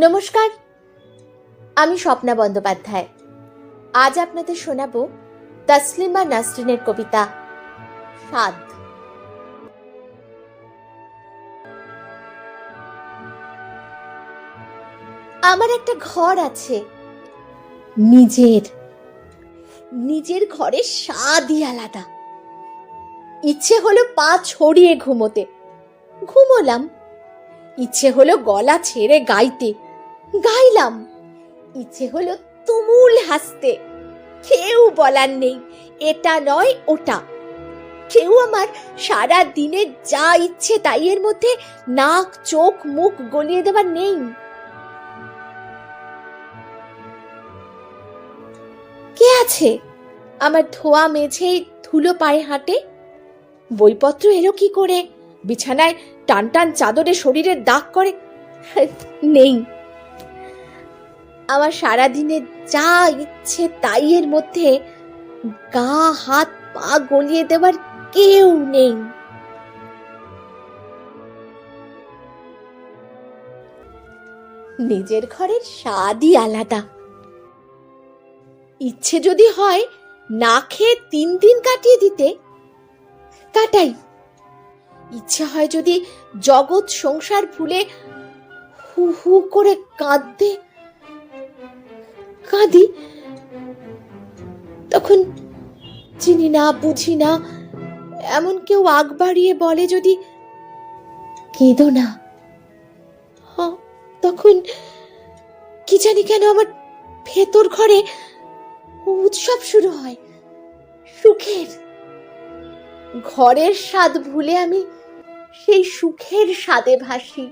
নমস্কার, আমি স্বপ্না বন্দ্যোপাধ্যায়। আজ আপনাদের শোনাবো তাসলিমা নাসরিনের কবিতা সাদ আমার একটা ঘর আছে, নিজের। নিজের ঘরের স্বাদই আলাদা। ইচ্ছে হলো পা ছড়িয়ে ঘুমোতে। ঘুমোলাম। ইচ্ছে হলো গলা ছেড়ে গাইতে। গাইলাম। ইচ্ছে হলো তুমুল হাসতে। কেউ বলার নেই, এটা নয় ওটা। কেউ আমার সারা দিনে যা ইচ্ছে তাই এর মধ্যে নাক, চোখ, মুখ গলিয়ে দেবার নেই। কে আছে আমার ধোয়া মেঝে ধুলো পায়ে হাঁটে? বইপত্র এলো কি করে? বিছানায় টান টান চাদরে শরীরে দাগ করে? নেই। আমার সারাদিনে যা ইচ্ছে তাই এর মধ্যে গা, হাত, পা গলিয়ে দেবার কেউ নেই। নিজের ঘরের স্বাদই আলাদা। ইচ্ছে যদি হয় না খেয়ে তিন দিন কাটিয়ে দিতে কাটাই ইচ্ছে হয় যদি জগৎ সংসার ভুলে হু হু করে কাঁদতে কাঁদি তখন চিনি না বুঝি না এমন কেউ আগ বাড়িয়ে বলে যদি কেঁদো না। হ, তখন কি জানি কেন আমার ভেতর ঘরে উৎসব শুরু হয় সুখের। ঘরের স্বাদ ভুলে আমি সেই সুখের স্বাদে ভাসি।